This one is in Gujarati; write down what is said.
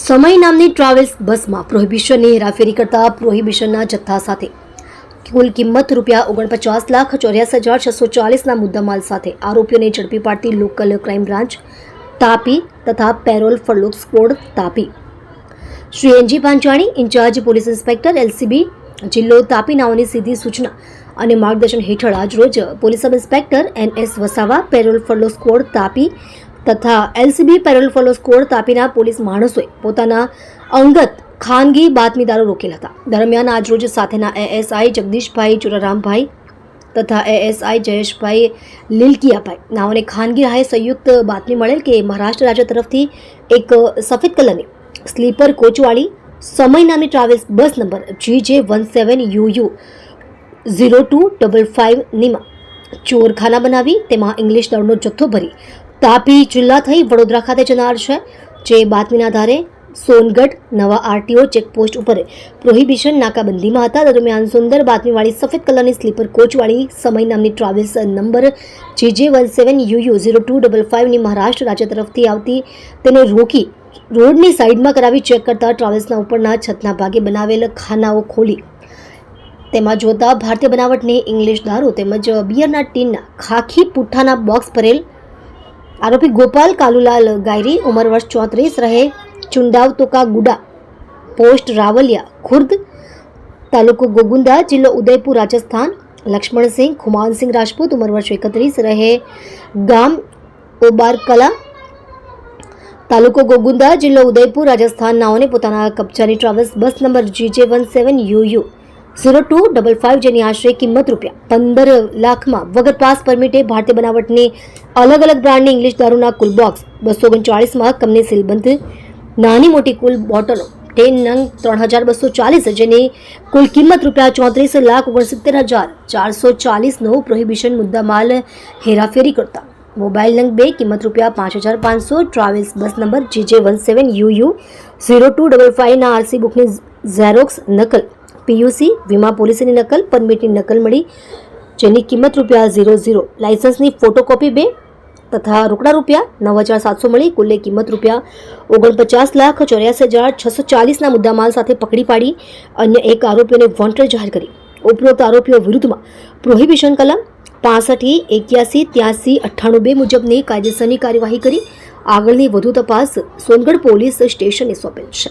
સમય નામની ટ્રાવેલ્સ બસમાં પ્રોહિબિશનની હેરાફેરી કરતા પ્રોહિબિશનના જથ્થા સાથે. કુલ કિંમત રૂપિયા ઓગણપચાસ લાખ ચોર્યાસી હજાર છસો ચાલીસના મુદ્દામાલ સાથે આરોપીઓને ઝડપી પાડતી લોકલ ક્રાઇમ બ્રાન્ચ તાપી તથા parole furlough squad Tapi. Shri N G Panchani, in-charge police inspector, LCB, જિલ્લો તાપી નાઓની સીધી સૂચના અને માર્ગદર્શન હેઠળ આજરોજ police sub inspector N S Vasava, parole furlough squad Tapi તથા એલસીબી પેરોલ ફોલો સ્કોડ તાપીના પોલીસ માણસોએ પોતાના અંગત ખાનગી બાતમીદારો રોકેલા હતા. દરમિયાન આજરોજ સાથેના એએસઆઈ જગદીશભાઈ ચુરારામભાઈ તથા એએસઆઈ જયેશભાઈ લીલકિયાભાઈ નાઓને ખાનગી રાહે સંયુક્ત બાતમી મળેલ કે મહારાષ્ટ્ર રાજ્ય તરફથી એક સફેદ કલરની સ્લીપર કોચવાળી સમય નામની travels bus number G J one seven U U zero two double five નીમાં ચોરખાના બનાવી તેમાં ઇંગ્લિશ દળનો જથ્થો ભરી તાપી જિલ્લા થઈ વડોદરા ખાતે જનાર છે, જે બાતમીના આધારે સોનગઢ નવા આરટીઓ ચેકપોસ્ટ ઉપર પ્રોહિબિશન નાકાબંધીમાં હતા. દરમિયાન સુંદર બાતમીવાળી સફેદ કલરની સ્લીપર કોચવાળી સમય નામની travels number J J one seven U U zero two double ફાઇવની Maharashtra રાજ્ય તરફથી આવતી તેને રોકી રોડની સાઈડમાં કરાવી ચેક કરતા ટ્રાવેલ્સના ઉપરના છતના ભાગે બનાવેલ ખાનાઓ ખોલી. તેમાં જોતા ભારતીય બનાવટની ઇંગ્લિશ દારૂ તેમજ બિયરના ટીનના ખાખી પુઠ્ઠાના બોક્સ ભરેલ આરોપી ગોપાલ કાલુલાલ ગાયરી, ઉંમર વર્ષ ચોત્રીસ, રહે ચુંડાવ તોકા ગુડા, પોસ્ટ રાવલિયા, ખુર્દ તાલુકો ગોગુંદા, જિલ્લો ઉદયપુર, રાજસ્થાન. લક્ષ્મણસિંહ ખુમાનસિંહ રાજપૂત, ઉંમર વર્ષ એકત્રીસ, રહે ગામ ઓબારકલા તાલુકો ગોગુંદા, જિલ્લો ઉદયપુર, રાજસ્થાન. નાઓને પોતાના કબજાની travels bus number G J one seven U U zero two double five જેની આશરે કિંમત રૂપિયા પંદર લાખમાં વગર પાસ પરમિટે ભારતીય બનાવટની અલગ અલગ બ્રાન્ડની ઇંગ્લિશ દારૂના કુલ બોક્સ બસો ઓગણચાળીસમાં કંપની સીલબંધ, નાની મોટી કુલ બોટલો ટેન નંગ ત્રણ હજાર બસો ચાલીસ જેની કુલ કિંમત રૂપિયા ચોત્રીસ લાખ ઓગણસિત્તેર હજાર ચારસો ચાલીસનો પ્રોહિબિશન મુદ્દામાલ હેરાફેરી કરતા. મોબાઈલ નંગ બે કિંમત રૂપિયા પાંચ હજાર પાંચસો, travels bus number GJ one seven U U, zero two double ફાઇવના RC બુકની ઝેરોક્સ નકલ. પીયુસી, વીમા પોલિસીની નકલ, પરમિટની નકલ મળી, જેની કિંમત રૂપિયા ઝીરો ઝીરો. લાઇસન્સની ફોટોકોપી બે તથા રોકડા રૂપિયા નવ હજાર સાતસો મળી. કુલ્લે કિંમત રૂપિયા ઓગણપચાસ લાખ ચોર્યાસી હજાર છસો ચાલીસના મુદ્દામાલ સાથે પકડી પાડી અન્ય એક આરોપીઓને વોન્ટેડ જાહેર કરી. ઉપરોક્ત આરોપીઓ વિરુદ્ધમાં પ્રોહિબિશન કલમ પાસઠી, એક્યાસી, ત્યાસી, અઠ્ઠાણું બે મુજબની કાયદેસરની કાર્યવાહી કરી આગળની વધુ તપાસ સોનગઢ પોલીસ સ્ટેશને સોંપેલ છે.